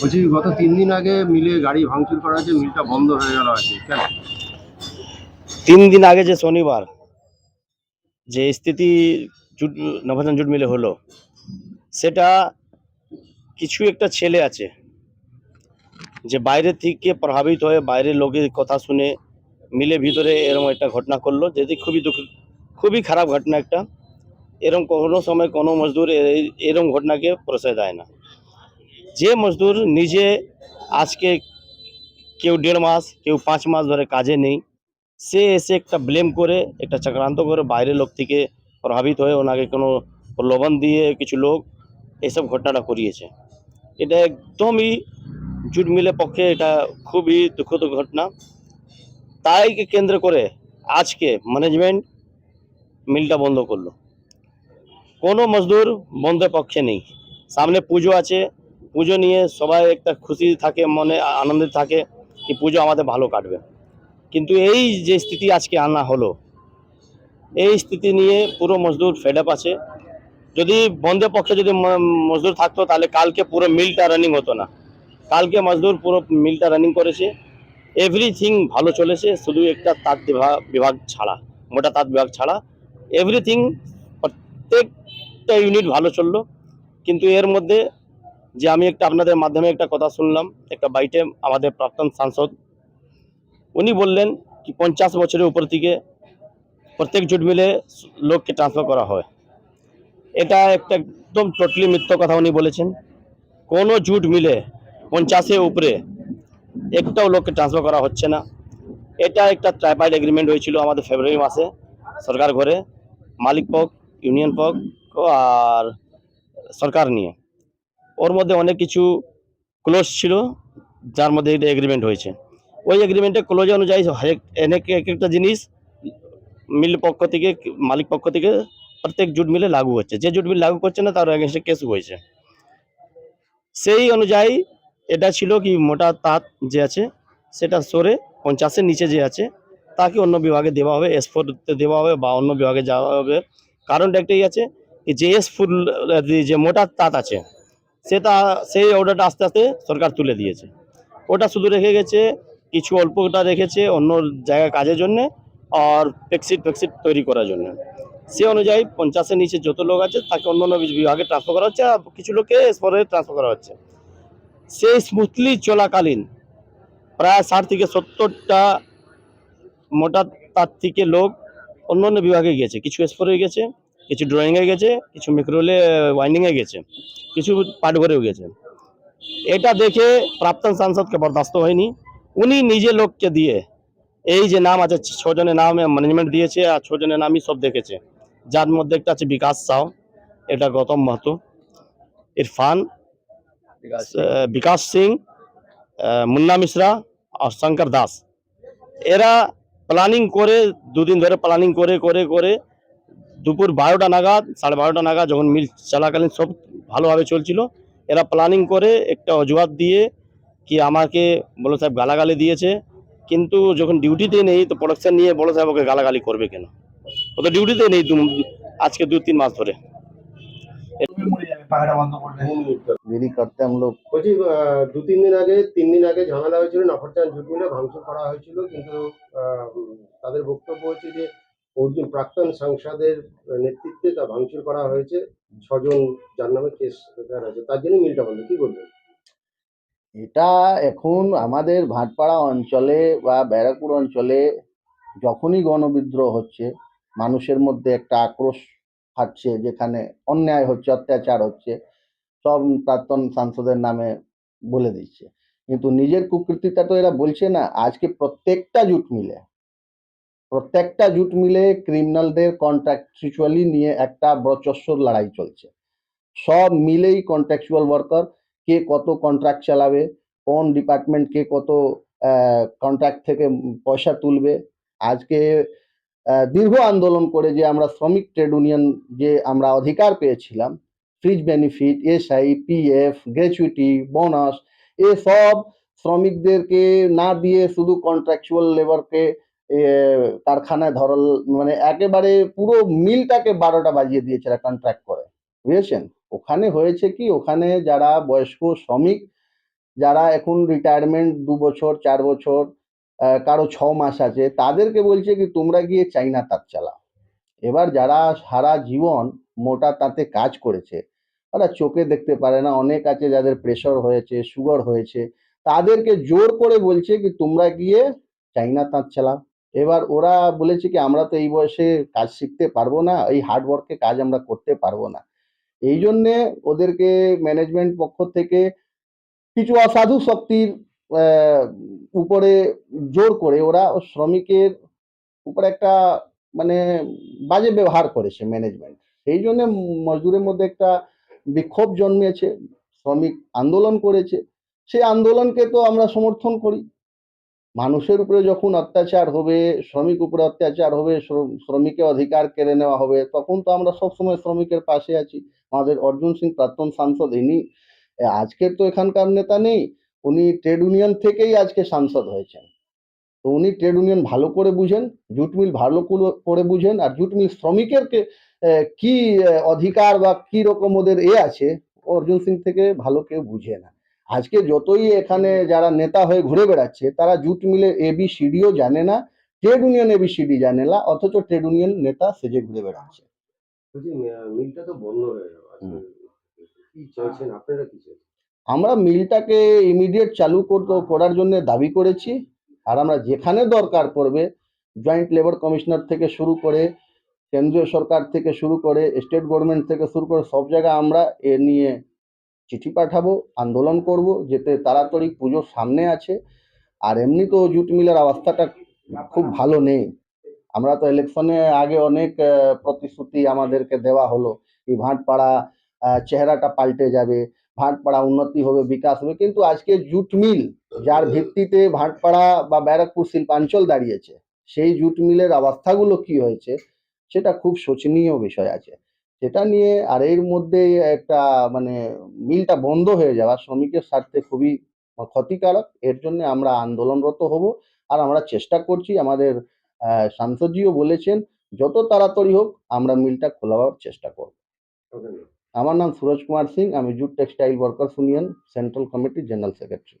বলছি গত তিন দিন আগে মিলে গাড়ি ভাঙচুর করা হয়েছে, মিলটা বন্ধ হয়ে গেল আছে কেন? তিন দিন আগে যে শনিবার, যে স্থিতি জুট নভোচান জুট মিলে হলো, সেটা কিছু একটা ছেলে আছে, যে বাইরে থেকে প্রভাবিত হয়ে বাইরের লোকের কথা শুনে মিলে ভিতরে এরকম একটা ঘটনা করল যেটি খুবই দুঃখ, খুবই খারাপ ঘটনা একটা। এরকম কোনো সময় কোনো মজদুর এরকম ঘটনাকে প্রশ্রয় দেয় না। যে মজদুর নিজে আজকে কেউ দেড় মাস, কেউ পাঁচ মাস ধরে কাজে নেই, সে এসে একটা ব্লেম করে, একটা চক্রান্ত করে বাইরের লোক থেকে প্রভাবিত হয়ে ওনাকে কোনো প্রলোভন দিয়ে কিছু লোক এসব ঘটনাটা করিয়েছে। এটা একদমই জুট মিলের পক্ষে এটা খুবই দুঃখদ ঘটনা। তাইকে কেন্দ্র করে আজকে ম্যানেজমেন্ট মিলটা বন্ধ করল। কোনো মজদুর বন্ধের পক্ষে নেই। সামনে পুজো আছে পুজো নিয়ে সবাই একটা খুশি থাকে, মনে আনন্দিত থাকে কি পুজো আমাদের ভালো কাটবে। কিন্তু এই যে স্থিতি আজকে আনা হলো, এই স্থিতি নিয়ে পুরো মজদুর ফেড আপ আছে। যদি বন্ধের পক্ষে যদি মজদুর থাকতো, তাহলে কালকে পুরো মিলটা রানিং হতো না। কালকে মজদুর পুরো মিলটা রানিং করেছে। এভরিথিং ভালো চলেছে, শুধু একটা তাঁত বিভাগ বিভাগ ছাড়া, মোটা তাঁত বিভাগ ছাড়া। এভরিথিং প্রত্যেকটা ইউনিট ভালো চলল। কিন্তু এর মধ্যে যে আমি একটা আপনাদের মাধ্যমে একটা কথা শুনলাম, একটা বাইটে আমাদের প্রাক্তন সাংসদ। উনি বললেন কি পঞ্চাশ বছরের উপর থেকে প্রত্যেক জুট মিলে লোককে ট্রান্সফার করা হয়। এটা একটা একদম টোটালি মিথ্য কথা উনি বলেছেন। কোনো জুট মিলে পঞ্চাশের উপরে একটাও লোককে ট্রান্সফার করা হচ্ছে না। এটা একটা ট্রাইপাইড এগ্রিমেন্ট হয়েছিল আমাদের ফেব্রুয়ারি মাসে সরকার ঘরে। মালিক পক্ষ ইউনিয়ন পক্ষ আর সরকার নিয়ে। ওর মধ্যে অনেক কিছু ক্লোজ ছিল, যার মধ্যে এটা এগ্রিমেন্ট হয়েছে। ওই এগ্রিমেন্টে ক্লোজ অনুযায়ী অনেক, এক একটা জিনিস মিল পক্ষ থেকে, মালিক পক্ষ থেকে প্রত্যেক জুট মিলে লাগু হচ্ছে। যে জুট মিল লাগু করছে না, তার এগেনস্টে কেস হয়েছে। সেই অনুযায়ী এটা ছিল কি, মোটা তাঁত যে আছে, সেটা সরে পঞ্চাশের নিচে যে আছে, তাকে অন্য বিভাগে দেওয়া হবে এস ফোরতে দেওয়া হবে বা অন্য বিভাগে যাওয়া হবে। কারণটা একটাই আছে, যে এস ফুল যে মোটা তাঁত আছে সেটা সেই অর্ডারটা আস্তে আস্তে সরকার তুলে দিয়েছে। ওটা শুধু রেখে গেছে, কিছু অল্পটা রেখেছে অন্য জায়গায় কাজের জন্যে আর ফেক্সিট ফেক্সিট তৈরি করার জন্য। সে অনুযায়ী পঞ্চাশের নিচে যত লোক আছে তাকে অন্য অন্য বিভাগে ট্রান্সফার করা হচ্ছে আর কিছু লোককে স্পরে ট্রান্সফার করা হচ্ছে। সেই স্মুথলি চলাকালীন প্রায় ষাট থেকে সত্তরটা মোটা তার থেকে লোক অন্য অন্য বিভাগে গিয়েছে। কিছু স্পোরে গেছে। কিছু ড্রয়িংয়ে গেছে কিছু মিক্রোলে ওয়াইন্ডিংয়ে গেছে কিছু পাটঘরেও গেছে। এটা দেখে প্রাক্তন সাংসদকে বরদাস্ত হয়নি। উনি নিজে লোককে দিয়ে এই যে নাম আছে ছজনের নামে ম্যানেজমেন্ট দিয়েছে আর ছজনের নামই সব দেখেছে। যার মধ্যে একটা আছে বিকাশ সাউ এটা গৌতম মাহাতো ইরফান বিকাশ সিং মুন্না মিশ্রা আর শঙ্কর দাস। এরা প্ল্যানিং করে দুদিন ধরে প্ল্যানিং করে করে করে দুপুর বারোটা নাগাদ সাড়ে বারোটা নাগাদ যখন মিল চলাকালীন সব ভালোভাবে চলছিল এরা প্ল্যানিং করে একটা অজুহাত দিয়ে কি আমাকে বলো সাহেব গালাগালি দিয়েছে। কিন্তু যখন ডিউটিতে নেই তো প্রোডাকশান নিয়ে বলো সাহেব ওকে গালাগালি করবে কেন? ও তো ডিউটিতে নেই আজকে দু তিন মাস ধরে। বলছি দু তিন দিন আগে তিন দিন আগে ঝামেলা হয়েছিল জুট মিলে ভাঙচুর করা হয়েছিল কিন্তু তাদের বক্তব্য হচ্ছে যে অর্জুন প্রাক্তন সাংসদের নেতৃত্বে তা ভাঙচুর করা হয়েছে। ছজন, যার নামে কেস আছে। তার জন্য মিলটা বন্ধ, কি বলবেন? এটা এখন আমাদের ভাটপাড়া অঞ্চলে বা ব্যারাকপুর অঞ্চলে যখনই গণবিদ্রোহ হচ্ছে, মানুষের মধ্যে একটা আক্রোশ থাকছে যেখানে অন্যায় হচ্ছে, অত্যাচার হচ্ছে, সব প্রাক্তন সাংসদের নামে বলে দিচ্ছে। কিন্তু নিজের কুকৃতিটা তো এরা বলছে না, আজকে প্রত্যেকটা জুট মিলে। প্রত্যেকটা জুট মিলে ক্রিমিনালদের কন্ট্রাকচুয়ালি নিয়ে একটা বচস্বর লড়াই চলছে। সব মিলেই কন্ট্রাকচুয়াল ওয়ার্কার কে কত কন্ট্রাক্ট চালাবে, কোন ডিপার্টমেন্ট কে কত কন্ট্রাক্ট থেকে পয়সা তুলবে। আজকে দীর্ঘ আন্দোলন করে যে আমরা শ্রমিক ট্রেড ইউনিয়ন যে আমরা অধিকার পেয়েছিলাম fringe benefit ESI PF gratuity bonus এসব শ্রমিকদেরকে না দিয়ে শুধু কন্ট্রাকচুয়াল লেবারকে কারখানায় ধরল মানে একেবারে পুরো মিলটাকে বারোটা বাজিয়ে দিয়েছে কন্ট্রাক্ট করে। বুঝেছেন? ওখানে হয়েছে কি? ওখানে যারা বয়স্ক শ্রমিক, যারা এখন রিটায়ারমেন্ট দু বছর, চার বছর কারও ছ মাস আছে, তাদেরকে বলছে কি, তোমরা গিয়ে চাইনা তাঁত চালাও। এবার যারা সারা জীবন মোটা তাঁতে কাজ করেছে, ওরা চোখে দেখতে পারে না, অনেক আছে যাদের প্রেশার হয়েছে সুগার হয়েছে, তাদেরকে জোর করে বলছে কি, তোমরা গিয়ে চাইনা তাঁত চালাও। এবার ওরা বলেছে কি, আমরা তো এই বয়সে কাজ শিখতে পারব না, এই হার্ড ওয়ার্কে কাজ আমরা করতে পারব না। এই জন্যে ওদেরকে ম্যানেজমেন্ট পক্ষ থেকে কিছু অসাধু শক্তির উপরে জোর করে ওরা শ্রমিকের উপরে একটা মানে বাজে ব্যবহার করেছে ম্যানেজমেন্ট সেই জন্য মজদুরের মধ্যে একটা বিক্ষোভ জন্মেছে, শ্রমিক আন্দোলন করেছে। সেই আন্দোলনকে তো আমরা সমর্থন করি। মানুষের উপরে যখন অত্যাচার হবে, শ্রমিক উপরে অত্যাচার হবে শ্রমিকের অধিকার কেড়ে নেওয়া হবে, তখন তো আমরা সবসময় শ্রমিকের পাশে আছি। আমাদের অর্জুন সিং প্রাক্তন সাংসদ, ইনি আজকের তো এখানকার নেতা নেই, উনি ট্রেড ইউনিয়ন থেকেই আজকে সাংসদ হয়েছেন। তো উনি ট্রেড ইউনিয়ন ভালো করে বুঝেন, জুট মিল ভালো করে- বুঝেন, আর জুট মিল শ্রমিকের কে কি অধিকার বা কি রকম ওদের এ আছে, অর্জুন সিং থেকে ভালো কেউ বুঝে না। আজকে যতই এখানে যারা নেতা হয়ে ঘুরে বেড়াচ্ছে তারা জুট মিলের এবিসিডিও জানে না ট্রেড ইউনিয়ন এবিসিডি জানে না অথচ ট্রেড ইউনিয়ন নেতা সেজে ঘুরে বেড়াচ্ছে। মিলটা তো বন্ধ হয়ে গেল আজকে কি চাইছেন আপনারা কি আমরা মিলটাকে ইমিডিয়েট চালু করতে করার জন্য দাবি করেছি আর আমরা যেখানে দরকার পড়বে জয়েন্ট লেবার কমিশনার থেকে শুরু করে কেন্দ্রীয় সরকার থেকে শুরু করে স্টেট গভর্নমেন্ট থেকে শুরু করে সব জায়গায় আমরা এ নিয়ে চিঠি পাঠাবো, আন্দোলন করব, যেতে তাড়াতাড়ি পুজোর সামনে আছে। আর এমনি তো জুট মিলের অবস্থাটা খুব ভালো নেই। আমরা তো ইলেকশনে আগে অনেক প্রতিশ্রুতি আমাদেরকে দেওয়া হলো এই ভাটপাড়া চেহারাটা পাল্টে যাবে, ভাটপাড়া উন্নতি হবে, বিকাশ হবে। কিন্তু আজকে জুট মিল, যার ভিত্তিতে ভাটপাড়া বা ব্যারাকপুর শিল্পাঞ্চল দাঁড়িয়েছে, সেই জুট মিলের অবস্থাগুলো কি হয়েছে, সেটা খুব শোচনীয় বিষয় আছে। সেটা নিয়ে আর এর মধ্যে একটা মানে মিলটা বন্ধ হয়ে যাওয়া শ্রমিকের স্বার্থে খুবই ক্ষতিকারক। এর জন্য আমরা আন্দোলনরত হব আর আমরা চেষ্টা করছি আমাদের সাংসদজিও বলেছেন যত তাড়াতাড়ি হোক আমরা মিলটা খোলাবার চেষ্টা করব। আমার নাম সুরজ কুমার সিং আমি jute textile workers union central কমিটির জেনারেল সেক্রেটারি।